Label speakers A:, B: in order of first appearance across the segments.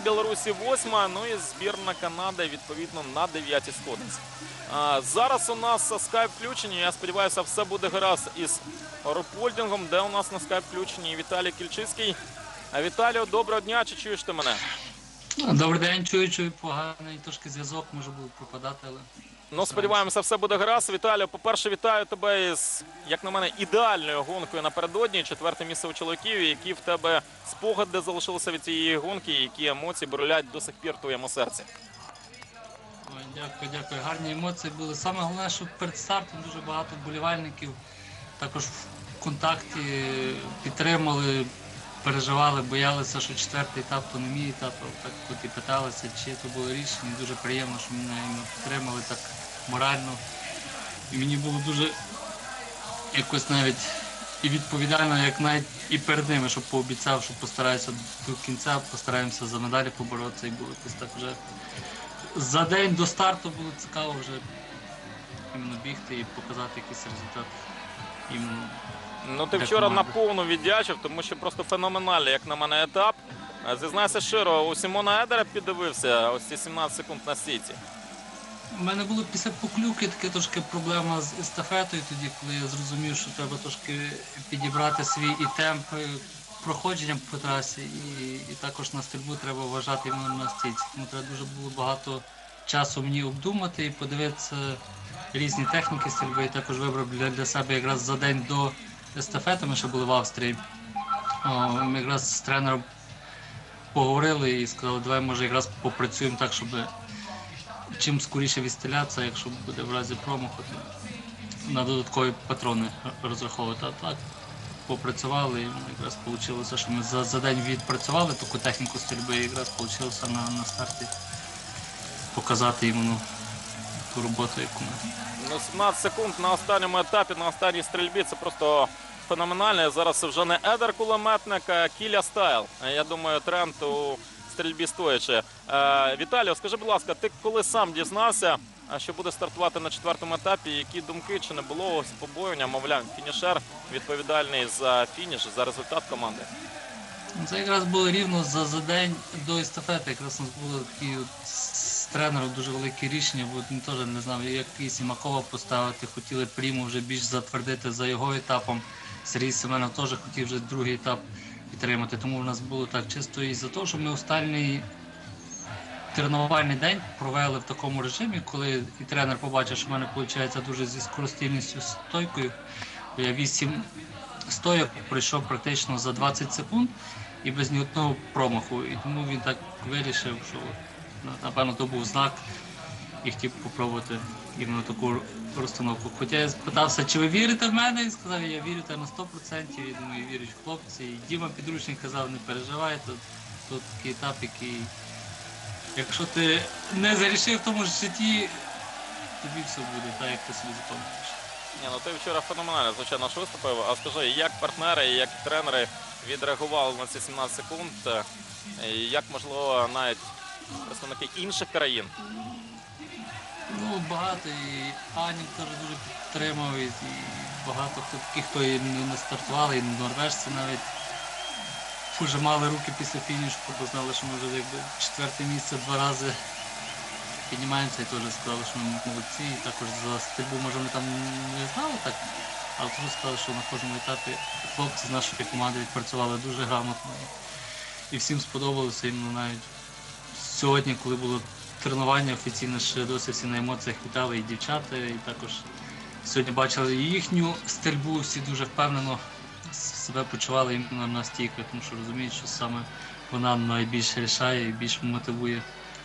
A: Білорусі восьма, ну і збірна Канади відповідно на дев'ятій сходинці. Зараз у нас скайп включені. Я сподіваюся, все буде гаразд із Рупольдінгом, де у нас на скайп-включенні Віталій Кільчицький. Віталію, доброго дня, чи чуєш ти мене?
B: Добрий день, чую, чую поганий трошки зв'язок, може буде пропадати, але
A: Ну, сподіваємося, все буде гаразд. Віталію, по-перше, вітаю тебе із, як на мене, ідеальною гонкою напередодні. Четверте місце у чоловіків. Які в тебе спогади залишилися від цієї гонки, які емоції брулять до сих пір в твоєму серці?
B: Ой, дякую, дякую. Гарні емоції були. Саме головне, що перед стартом дуже багато вболівальників також в контакті підтримали, переживали, боялися, що четвертий етап то не мій етап, так от і питалися, чи то було рішення. Дуже приємно, що мене підтримали так морально. І мені було дуже якось навіть і відповідально, як навіть і перед ними, щоб пообіцяв, що постараюся до кінця, постараємося за медалі поборотися і було якось так вже за день до старту було цікаво вже іменно бігти і показати якийсь результат. Іменно.
A: Ну, ти вчора наповну віддячив, тому що просто феноменальний, як на мене, етап. Е, Зізнайся щиро, у Сімона Едера піддивився ось ці 17 секунд на сіті.
B: У мене було після поклюки таке трошки проблема з естафетою, тоді, коли я зрозумів, що треба трошки підібрати свій і темп е, проходження по трасі, і, і також на стрільбу треба вважати іменно на стійці. Тому треба дуже було багато часу мені обдумати і подивитися різні техніки стрільби. І також вибрав для, для себе якраз за день до естафети, ми ще були в Австрії. Ми якраз з тренером поговорили і сказали, давай може якраз попрацюємо так, щоб чим скоріше відстрілятися, якщо буде в разі промаху, то на додаткові патрони розраховувати. А так попрацювали і якраз вийшло, що ми за, за день відпрацювали таку техніку стрільби, і якраз вийшло на, на старті показати іменно ту роботу, яку ми.
A: Ну, 17 секунд на останньому етапі, на останній стрільбі це просто феноменально. Зараз це вже не Едер кулеметник, а Кіля Стайл. Е, Я думаю, тренд у стрільбі стоячи. Е, Віталію, скажи, будь ласка, ти коли сам дізнався, що буде стартувати на четвертому етапі, які думки чи не було побоювання, мовляв, фінішер відповідальний за фініш, за результат команди?
B: Ну, Це якраз було рівно за, за день до естафети. Якраз у нас було такі от з тренером дуже велике рішення, бо він теж не знав, як Сімакова поставити. Хотіли Пріму вже більш затвердити за його етапом. Сергій Семенов теж хотів вже другий етап підтримати. Тому в нас було так чисто і за те, що ми останній тренувальний день провели в такому режимі, коли і тренер побачив, що в мене виходить дуже зі скоростільністю стойкою. Я 8 стойок пройшов практично за 20 секунд і без ні одного промаху. І тому він так вирішив, що напевно то був знак і хотів попробувати іменно таку розстановку. Хоча я спитався, чи ви вірите в мене, і сказав, я вірю та на 100%, і думаю, вірять в хлопці. І Діма підручник казав, не переживай, тут, тут такий етап, який. Якщо ти не зарішив в тому ж житті, тобі все буде так, як ти собі запам'ятаєш.
A: Ні, ну ти вчора феноменально, звичайно, ж виступив. А скажи, як партнери, як тренери відреагували на ці 17 секунд? І як можливо навіть представники інших країн?
B: Ну, багато і Анік теж дуже підтримав, і, і багато хто таких, хто і не стартували, і норвежці навіть пожимали руки після фінішу, бо знали, що ми вже якби четверте місце два рази піднімаємося і теж сказали, що ми молодці. І також за стрільбу, може, ми там не знали так, але теж сказали, що на кожному етапі хлопці з нашої команди відпрацювали дуже грамотно. І всім сподобалося іменно навіть сьогодні, коли було тренування офіційно, ще досі всі на емоціях вітали і дівчата, і також сьогодні бачили їхню стрільбу, всі дуже впевнено себе почували іменно на стійках, тому що розуміють, що саме вона найбільше рішає і більш мотивує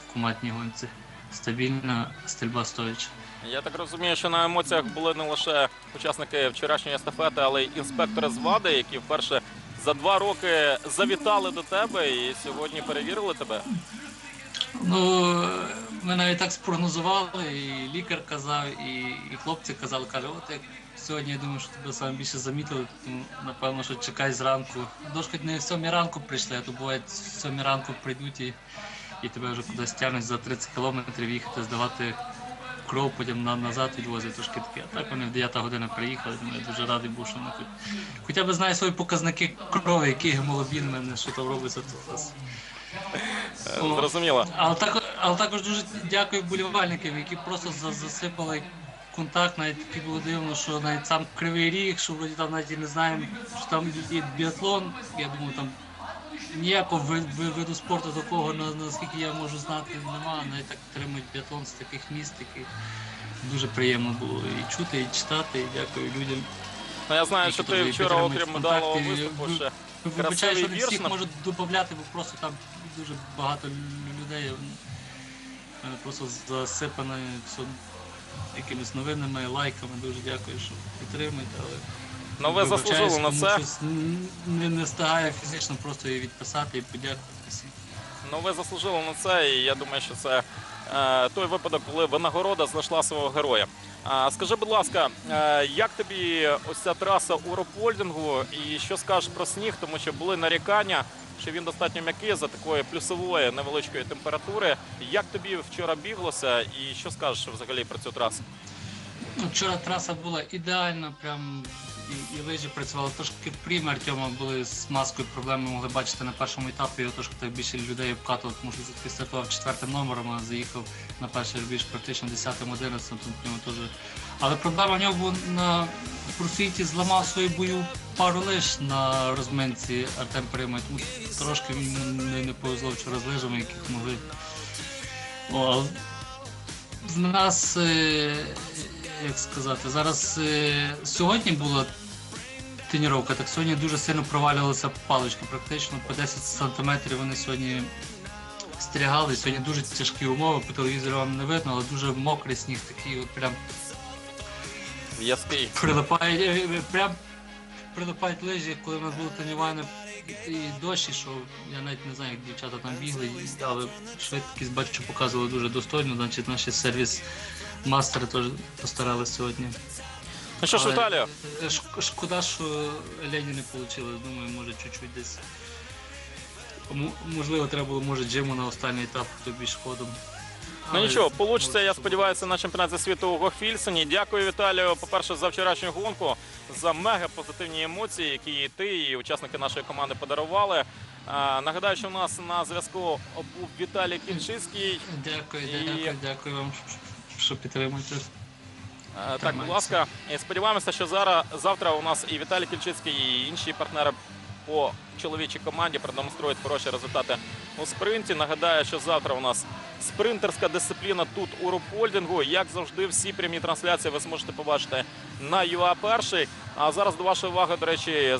B: в командній гонці. Стабільна стрільба стояча.
A: Я так розумію, що на емоціях були не лише учасники вчорашньої естафети, але й інспектори з ВАДи, які вперше за два роки завітали до тебе і сьогодні перевірили тебе.
B: Ну, ми навіть так спрогнозували, і лікар казав, і, і хлопці казали, каже, от як сьогодні я думаю, що тебе саме більше замітили, тому напевно, що чекай зранку. Хоч не в сьомій ранку прийшли, а то буває в сьомій ранку прийдуть і, і тебе вже кудись тягнуть за 30 кілометрів їхати, здавати кров, потім на, назад відвозять трошки таке. А так вони в 9 година приїхали, тому я дуже радий був, що вони хоч, хоча б знаю свої показники крові, який гемоглобін в мене, що там робиться тут.
A: Е. Зрозуміло.
B: Але також, але також дуже дякую вболівальникам, які просто за- засипали контакт. Навіть таки було дивно, що навіть сам Кривий Ріг, що вроді там навіть і не знаємо, що там є біатлон. Я думаю, там ніякого ви- ви- виду спорту такого, на- наскільки я можу знати, немає. Навіть так підтримують біатлон з таких міст, які дуже приємно було і чути, і читати. І дякую людям.
A: Ну, я знаю, що ти вчора, окрім медалового виступу, ще
B: Вибачаю,
A: красивий
B: що не
A: вірш
B: всіх
A: на-
B: можу додати, бо просто там дуже багато людей. просто засипано все якимись новинами, лайками. Дуже дякую, що підтримуєте. Але
A: Ну, ви
B: вибачаюсь,
A: заслужили на
B: кому
A: це.
B: щось н- Не, не встигаю фізично просто її відписати і подякувати всім.
A: Ну, ви заслужили на це, і я думаю, що це той випадок, коли винагорода знайшла свого героя. Скажи, будь ласка, е, як тобі ось ця траса у ропольдингу, і що скажеш про сніг, тому що були нарікання, що він достатньо м'який за такої плюсової невеличкої температури. Як тобі вчора біглося, і що скажеш взагалі про цю трасу?
B: Ну, вчора траса була ідеальна, прям і, і лижі працювали. Трошки прім Артема були з маскою проблеми, могли бачити на першому етапі. Його трошки так більше людей обкатував, тому що все-таки стартував четвертим номером, а заїхав на перший рубіж практично 10-м, 11 тому в нього теж. Але проблема в нього була на просвіті зламав свою бою пару лиш на розминці Артем Прима, тому трошки йому не, не повезло вчора з лижами, яких могли. О, в нас, е, як сказати, зараз е, сьогодні була тренування, так сьогодні дуже сильно провалювалися палички, практично по 10 сантиметрів вони сьогодні стрягали. Сьогодні дуже тяжкі умови, по телевізору вам не видно, але дуже мокрий сніг, такий от прям
A: В'язкий.
B: прилипає, е, прям прилипають лижі, коли в нас було тренування і дощ ішов. Я навіть не знаю, як дівчата там бігли, але швидкість бачу, показували дуже достойно, значить наші сервіс мастери теж постаралися сьогодні.
A: Ну що ж, Віталію,
B: е, Шкода, що Лені не вийшло. Думаю, може чуть-чуть десь. Можливо, треба було може джиму на останній етап, хто більш ходом.
A: Ну нічого,
B: може,
A: я сподіваюся, на чемпіонаті світу у Гофільсені. Дякую, Віталію, по-перше, за вчорашню гонку, за мега позитивні емоції, які і ти і учасники нашої команди подарували. А, нагадаю, що у нас на зв'язку був Віталій Кінчицький.
B: Дякую,
A: І-
B: дякую, дякую вам, що підтримуєте.
A: Е, Так, будь ласка, сподіваємося, що зараз завтра у нас і Віталій Кільчицький, і інші партнери по чоловічій команді продемонструють хороші результати у спринті. Нагадаю, що завтра у нас спринтерська дисципліна тут у рупольдингу. Як завжди, всі прямі трансляції ви зможете побачити на ЮА перший. А зараз до вашої уваги, до речі,